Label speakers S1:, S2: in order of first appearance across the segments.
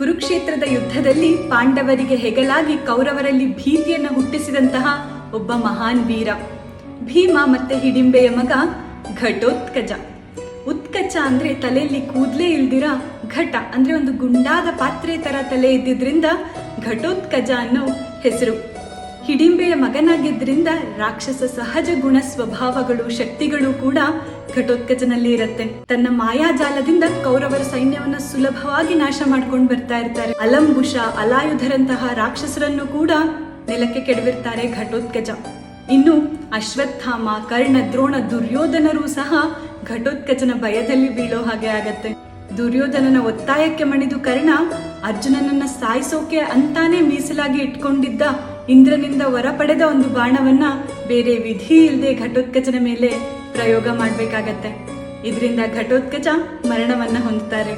S1: ಕುರುಕ್ಷೇತ್ರದ ಯುದ್ಧದಲ್ಲಿ ಪಾಂಡವರಿಗೆ ಹೆಗಲಾಗಿ ಕೌರವರಲ್ಲಿ ಭೀತಿಯನ್ನು ಹುಟ್ಟಿಸಿದಂತಹ ಒಬ್ಬ ಮಹಾನ್ ವೀರ. ಭೀಮ ಮತ್ತೆ ಹಿಡಿಂಬೆಯ ಮಗ ಘಟೋತ್ಕಜ. ಉತ್ಕಚ ಅಂದ್ರೆ ತಲೆಯಲ್ಲಿ ಕೂದಲೇ ಇಲ್ದಿರ ಘಟ, ಅಂದ್ರೆ ಒಂದು ಗುಂಡಾದ ಪಾತ್ರೆ ತರ ತಲೆ ಇದ್ದಿದ್ರಿಂದ ಘಟೋತ್ಕಜ ಅನ್ನೋ ಹೆಸರು. ಹಿಡಿಂಬೆಯ ಮಗನಾಗಿದ್ದರಿಂದ ರಾಕ್ಷಸ ಸಹಜ ಗುಣ ಸ್ವಭಾವಗಳು ಶಕ್ತಿಗಳು ಕೂಡ ಘಟೋತ್ಕಜನಲ್ಲಿ ಇರುತ್ತೆ. ತನ್ನ ಮಾಯಾಜಾಲದಿಂದ ಕೌರವರ ಸೈನ್ಯವನ್ನ ಸುಲಭವಾಗಿ ನಾಶ ಮಾಡ್ಕೊಂಡು ಬರ್ತಾ ಇರ್ತಾರೆ. ಅಲಂಬುಷ, ಅಲಾಯುಧರಂತಹ ರಾಕ್ಷಸರನ್ನು ಕೂಡ ನೆಲಕ್ಕೆ ಕೆಡವಿರ್ತಾರೆ ಘಟೋತ್ಕಜ ಇನ್ನು ಅಶ್ವತ್ಥಾಮ, ಕರ್ಣ, ದ್ರೋಣ, ದುರ್ಯೋಧನರು ಸಹ ಘಟೋತ್ಕಜನ ಭಯದಲ್ಲಿ ಬೀಳೋ ಹಾಗೆ ಆಗತ್ತೆ. ದುರ್ಯೋಧನನ ಒತ್ತಾಯಕ್ಕೆ ಮಣಿದು ಕರ್ಣ ಅರ್ಜುನನನ್ನ ಸಾಯಿಸೋಕೆ ಅಂತಾನೆ ಮೀಸಲಾಗಿ ಇಟ್ಕೊಂಡಿದ್ದ ಇಂದ್ರನಿಂದ ವರ ಪಡೆದ ಒಂದು ಬಾಣವನ್ನ ಬೇರೆ ವಿಧಿ ಇಲ್ಲದೆ ಘಟೋತ್ಕಚನ ಮೇಲೆ ಪ್ರಯೋಗ ಮಾಡಬೇಕಾಗತ್ತೆ. ಇದರಿಂದ ಘಟೋತ್ಕಚ ಮರಣವನ್ನ ಹೊಂದುತ್ತಾರೆ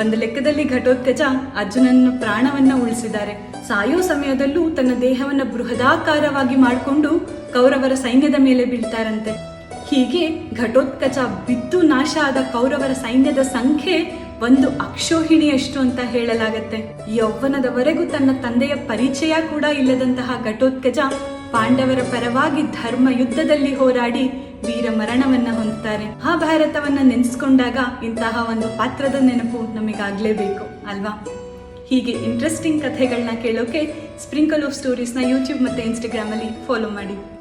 S1: ಒಂದು ಲೆಕ್ಕದಲ್ಲಿ ಘಟೋತ್ಕಚ ಅರ್ಜುನನ ಪ್ರಾಣವನ್ನ ಉಳಿಸಿದ್ದಾರೆ. ಸಾಯೋ ಸಮಯದಲ್ಲೂ ತನ್ನ ದೇಹವನ್ನ ಬೃಹದಾಕಾರವಾಗಿ ಮಾಡಿಕೊಂಡು ಕೌರವರ ಸೈನ್ಯದ ಮೇಲೆ ಬೀಳ್ತಾರಂತೆ. ಹೀಗೆ ಘಟೋತ್ಕಚ ಬಿದ್ದು ನಾಶ ಆದ ಕೌರವರ ಸೈನ್ಯದ ಸಂಖ್ಯೆ ಒಂದು ಅಕ್ಷೋಹಿಣಿಯಷ್ಟು ಅಂತ ಹೇಳಲಾಗತ್ತೆ. ಯೌವನದವರೆಗೂ ತನ್ನ ತಂದೆಯ ಪರಿಚಯ ಕೂಡ ಇಲ್ಲದಂತಹ ಘಟೋತ್ಕಜ ಪಾಂಡವರ ಪರವಾಗಿ ಧರ್ಮ ಯುದ್ಧದಲ್ಲಿ ಹೋರಾಡಿ ವೀರ ಮರಣವನ್ನ ಹೊಂದುತ್ತಾರೆ ಭಾರತವನ್ನ ನೆನೆಸ್ಕೊಂಡಾಗ ಇಂತಹ ಒಂದು ಪಾತ್ರದ ನೆನಪು ನಮಗಾಗ್ಲೇಬೇಕು, ಅಲ್ವಾ? ಹೀಗೆ ಇಂಟ್ರೆಸ್ಟಿಂಗ್ ಕಥೆಗಳನ್ನ ಕೇಳೋಕೆ ಸ್ಪ್ರಿಂಕಲ್ ಆಫ್ ಸ್ಟೋರೀಸ್ನ ಯೂಟ್ಯೂಬ್ ಮತ್ತೆ ಇನ್ಸ್ಟಾಗ್ರಾಮಲ್ಲಿ ಫಾಲೋ ಮಾಡಿ.